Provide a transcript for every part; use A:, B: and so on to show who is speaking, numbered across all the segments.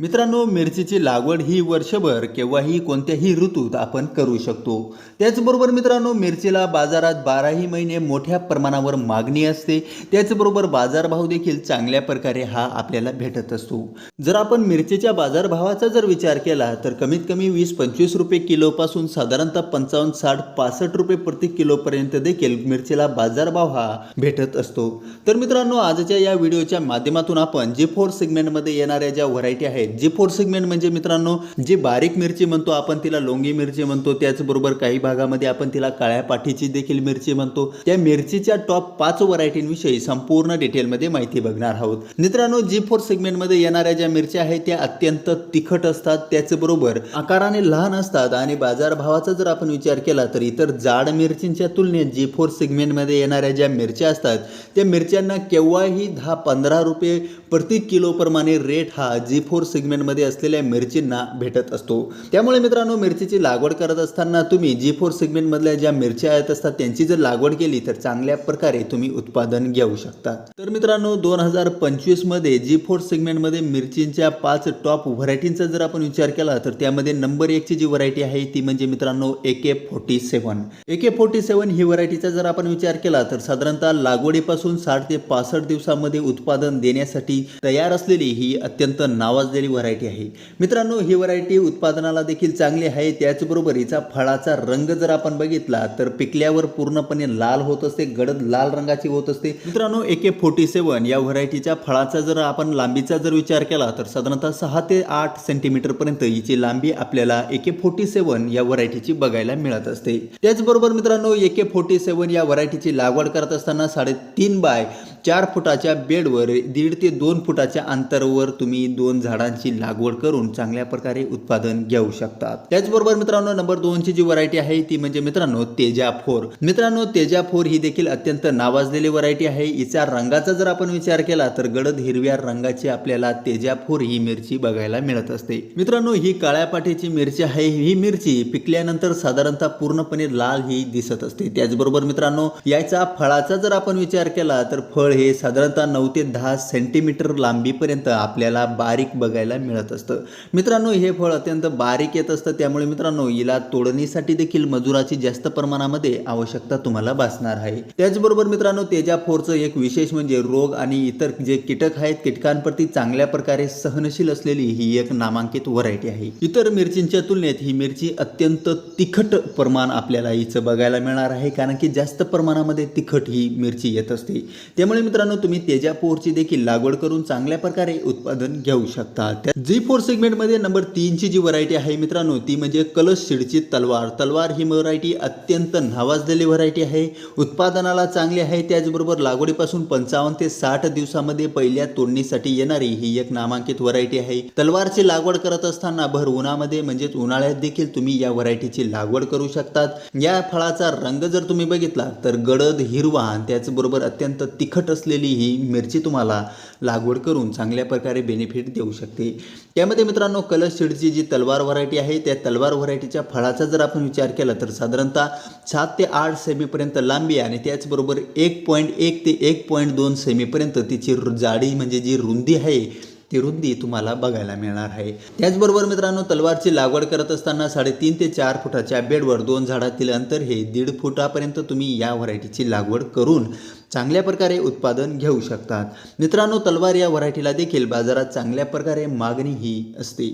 A: मित्रांनो मिरचीची लागवड ही वर्षभर केव्हाही कोणत्याही ऋतूत आपण करू शकतो. त्याचबरोबर मित्रांनो मिरचीला बाजारात बाराही महिने मोठ्या प्रमाणावर मागणी असते. त्याचबरोबर बाजारभाव देखील चांगल्या प्रकारे हा आपल्याला भेटत असतो. जर आपण मिरचीच्या बाजारभावाचा जर विचार केला तर कमीत कमी वीस पंचवीस रुपये किलोपासून साधारणतः पंचावन्न साठ पासष्ट रुपये प्रति किलोपर्यंत देखील मिरचीला बाजारभाव हा भेटत असतो. तर मित्रांनो आजच्या या व्हिडिओच्या माध्यमातून आपण जी फोर सेगमेंटमध्ये येणाऱ्या ज्या व्हरायटी आहेत जे फोर सेगमेंट म्हणजे मित्रांनो जे बारीक मिरची म्हणतो आपण तिला लोंगी मिरची म्हणतो त्याचबरोबर काही भागामध्ये आपण तिला काळ्या पाठीची देखील मिरची म्हणतो. त्या मिरचीच्या टॉप पाच व्हरायटींविषयी संपूर्ण डिटेलमध्ये माहिती बघणार आहोत. मित्रांनो जी फोर सेगमेंटमध्ये येणाऱ्या ज्या मिरच्या आहेत त्या अत्यंत तिखट असतात त्याचबरोबर आकाराने लहान असतात आणि बाजारभावाचा जर आपण विचार केला तर इतर जाड मिरचींच्या तुलनेत जी फोर सेगमेंटमध्ये येणाऱ्या ज्या मिरच्या असतात त्या मिरच्यांना केव्हाही दहा पंधरा रुपये प्रति किलो प्रमाणे रेट हा जी फोर सेगमेंटमध्ये असलेल्या मिरचींना भेटत असतो. त्यामुळे मित्रांनो मिरचीची लागवड करत असताना तुम्ही जी फोर सेगमेंटमधल्या ज्या मिरच्या येत असतात त्यांची जर लागवड केली तर चांगल्या प्रकारे तुम्ही उत्पादन घेऊ शकता. तर मित्रांनो दोन हजार पंचवीसमध्ये जी फोर सेगमेंटमध्ये मिरचींच्या पाच टॉप व्हरायटींचा जर आपण विचार केला तर त्यामध्ये नंबर एकची जी व्हरायटी आहे ती म्हणजे मित्रांनो A K forty seven A K forty सेवन ही व्हरायटीचा जर आपण विचार केला तर साधारणतः लागवडीपासून साठ ते पासष्ट दिवसामध्ये उत्पादन देण्यासाठी तयार असलेली ही अत्यंत नावाजलेली व्हरायटी आहे. मित्रांनो ही व्हरायटी उत्पादनाला देखील चांगली आहे. त्याचबरोबर हिचा फळाचा रंग जर आपण बघितला तर पिकल्यावर पूर्णपणे लाल होत असते गडद लाल रंगाची होत असते. मित्रांनो ए के फोर्टी सेवन या व्हरायटीच्या फळाचा जर आपण लांबीचा जर विचार केला तर साधारणतः सहा ते आठ सेंटीमीटरपर्यंत हिची लांबी आपल्याला ए के फोर्टी सेवन या व्हरायटीची बघायला मिळत असते. त्याचबरोबर मित्रांनो ए के फोर्टी सेवन या व्हरायटीची लागवड करत असताना साडेतीन बाय चार फुटाच्या बेडवर दीड ते दोन फुटाच्या अंतरावर तुम्ही दोन झाडांची लागवड करून चांगल्या प्रकारे उत्पादन घेऊ शकतात. त्याचबरोबर मित्रांनो नंबर दोनची जी व्हरायटी आहे ती म्हणजे मित्रांनो तेजा फोर मित्रांनो तेजा फोर ही देखील अत्यंत नावाजलेली व्हरायटी आहे. हिच्या रंगाचा जर आपण विचार केला तर गडद हिरव्या रंगाची आपल्याला तेजा फोर ही मिरची बघायला मिळत असते. मित्रांनो ही काळ्या पाठीची मिरची आहे. ही मिरची पिकल्यानंतर साधारणतः पूर्णपणे लाल ही दिसत असते. त्याचबरोबर मित्रांनो याचा फळाचा जर आपण विचार केला तर फळ हे साधारणतः नऊ ते दहा सेंटीमीटर लांबीपर्यंत आपल्याला बारीक बघायला मिळत असतं. मित्रांनो हे फळ अत्यंत बारीक येत असतं. त्यामुळे मित्रांनो हिला तोडणीसाठी देखील मजुराची जास्त प्रमाणामध्ये आवश्यकता तुम्हाला भासणार आहे. त्याचबरोबर मित्रांनो तेजा फोरचं एक विशेष म्हणजे रोग आणि इतर जे कीटक आहेत कीटकांप्रती चांगल्या प्रकारे सहनशील असलेली ही एक नामांकित व्हरायटी आहे. इतर मिरचींच्या तुलनेत ही मिरची अत्यंत तिखट प्रमाण आपल्याला हिचं बघायला मिळणार आहे कारण की जास्त प्रमाणामध्ये तिखट ही मिरची येत असते. त्यामुळे मित्रांनो तुम्ही तेजा फोरची देखील लागवड करून चांगल्या प्रकारे उत्पादन घेऊ शकता. जी फोर सेगमेंटमध्ये नंबर तीनची जी व्हरायटी आहे मित्रांनो ती म्हणजे कलश शिडची तलवार. तलवार ही व्हरायटी अत्यंत नावाजलेली व्हरायटी आहे. उत्पादनाला चांगली आहे त्याचबरोबर लागवडीपासून पंचावन्न ते साठ दिवसामध्ये पहिल्या तोडणीसाठी येणारी ही एक नामांकित व्हरायटी आहे. तलवारची लागवड करत असताना भर उन्हामध्ये म्हणजेच उन्हाळ्यात देखील तुम्ही या व्हरायटीची लागवड करू शकतात. या फळाचा रंग जर तुम्ही बघितला तर गडद हिरवा त्याचबरोबर अत्यंत तिखट असलेली ही मिरची तुम्हाला लागवड करून चांगल्या प्रकारे बेनिफिट देऊ शकते. त्यामध्ये मित्रांनो कलश सीडची जी तलवार व्हरायटी आहे त्या तलवार व्हरायटीच्या फळाचा जर आपण विचार केला तर साधारणतः सात ते आठ सेमीपर्यंत लांबी आणि त्याचबरोबर एक पॉईंट एक ते एक पॉईंट दोन सेमीपर्यंत तिची रु- जाडी म्हणजे जी रुंदी आहे ती रुंदी तुम्हाला बघायला मिळणार आहे. त्याचबरोबर मित्रांनो तलवारची लागवड करत असताना साडेतीन ते चार फुटाच्या बेडवर दोन झाडातील अंतर हे दीड फुटापर्यंत तुम्ही या व्हरायटीची लागवड करून चांगल्या प्रकारे उत्पादन घेऊ शकतात. मित्रांनो तलवार या व्हरायटीला देखील बाजारात चांगल्या प्रकारे मागणी ही असते.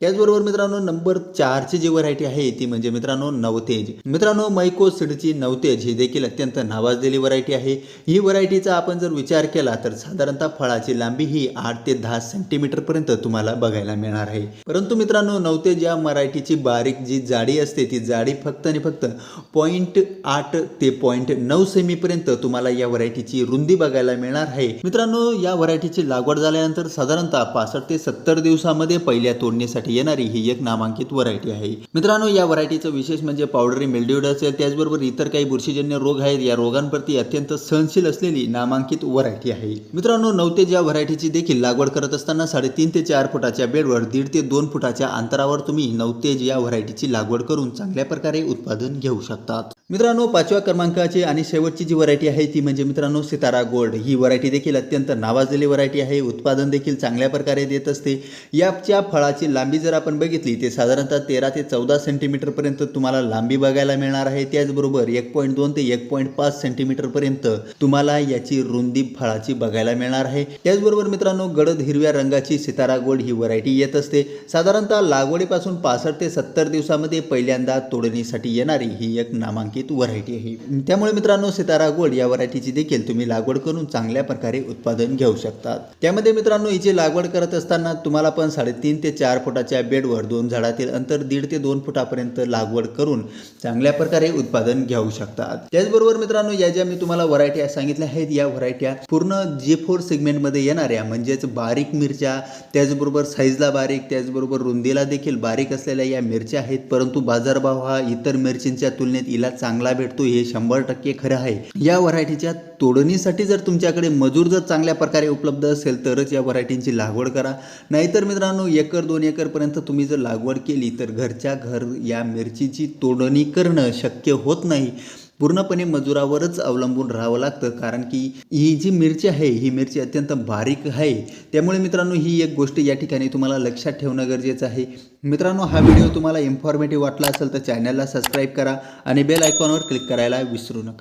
A: त्याचबरोबर मित्रांनो नंबर चारची जी व्हरायटी आहे ती म्हणजे मित्रांनो नवतेज. मित्रांनो मैको सीडची नवतेज ही देखील अत्यंत नावाजलेली व्हरायटी आहे. ही व्हरायटीचा आपण जर विचार केला तर साधारणतः फळाची लांबी ही आठ ते दहा सेंटीमीटरपर्यंत तुम्हाला बघायला मिळणार आहे. परंतु मित्रांनो नवतेज या व्हरायटीची बारीक जी जाडी असते ती जाडी फक्त आणि फक्त पॉईंट आठ ते पॉईंट नऊ सेमीपर्यंत तुम्हाला या व्हरायटीची रुंदी बघायला मिळणार आहे. मित्रांनो या व्हरायटीची लागवड झाल्यानंतर साधारणतः पासष्ट ते सत्तर दिवसामध्ये पहिल्या तोडणीसाठी येणारी ही एक नामांकित व्हरायटी आहे. मित्रांनो या व्हरायटीचं विशेष म्हणजे पावडरी मेल्ड्यूड असेल त्याचबरोबर इतर काही बुरशीजन्य रोग आहेत या रोगांप्रती अत्यंत सहनशील असलेली नामांकित व्हरायटी आहे. मित्रांनो नवतेज या व्हरायटीची देखील लागवड करत असताना साडेतीन ते चार फुटाच्या बेडवर दीड ते दोन फुटाच्या अंतरावर तुम्ही नवतेज या व्हरायटीची लागवड करून चांगल्या प्रकारे उत्पादन घेऊ शकतात. मित्रांनो पाचव्या क्रमांकाची आणि शेवटची जी व्हरायटी आहे ती म्हणजे मित्रांनो सितारा गोल्ड ही व्हरायटी देखील अत्यंत नावाजलेली व्हरायटी आहे. उत्पादन देखील चांगल्या प्रकारे देत असते. याच्या फळाची लांबी जर आपण बघितली ते साधारणतः तेरा ते चौदा सेंटीमीटरपर्यंत तुम्हाला लांबी बघायला मिळणार आहे. त्याचबरोबर एक पॉईंट दोन ते एक पॉईंट पाच सेंटीमीटरपर्यंत तुम्हाला याची रुंदी फळाची बघायला मिळणार आहे. त्याचबरोबर मित्रांनो गडद हिरव्या रंगाची सितारा गोल्ड ही व्हरायटी येत असते. साधारणतः लागवडीपासून पासष्ट ते सत्तर दिवसामध्ये पहिल्यांदा तोडणीसाठी येणारी ही एक नामांकित व्हरायटी आहे. त्यामुळे मित्रांनो सितारा गोल्ड या व्हरायटीची देखील तुम्ही लागवड करून चांगल्या प्रकारे उत्पादन घेऊ शकतात. त्यामध्ये मित्रांनो हिची लागवड करत असताना तुम्हाला पण साडेतीन ते चार फुटाच्या बेडवर दोन झाडातील अंतर दीड ते दोन फुटापर्यंत लागवड करून चांगल्या प्रकारे उत्पादन घेऊ शकतात. त्याचबरोबर मित्रांनो या ज्या मी तुम्हाला व्हरायट्या सांगितल्या आहेत या व्हरायट्या पूर्ण जे फोर सेगमेंटमध्ये येणाऱ्या म्हणजेच बारीक मिरच्या त्याचबरोबर साईजला बारीक त्याचबरोबर रुंदीला देखील बारीक असलेल्या या मिरच्या आहेत. परंतु बाजारभाव हा इतर मिरचींच्या तुलनेत हिला चांगला भेटतो हे शंभर टक्के खरं आहे. या व्हरायटीच्या तोडणीसाठी जर तुमच्याकडे मजूर जर चांगल्या प्रकारे उपलब्ध असेल तरच या व्हरायटींची लागवड करा. नाहीतर मित्रांनो एकर दोन एकरपर्यंत तुम्ही जर लागवड केली तर घरच्या घर या मिरचीची तोडणी करणं शक्य होत नाही. पूर्णपणे मजुरावरच अवलंबून राहावं लागतं कारण की ही जी मिरची आहे ही मिरची अत्यंत बारीक आहे. त्यामुळे मित्रांनो ही एक गोष्ट या ठिकाणी तुम्हाला लक्षात ठेवणं गरजेचं आहे. मित्रांनो हा व्हिडिओ तुम्हाला इन्फॉर्मेटिव्ह वाटला असेल तर चॅनलला सबस्क्राईब करा आणि बेल आयकॉनवर क्लिक करायला विसरू नका.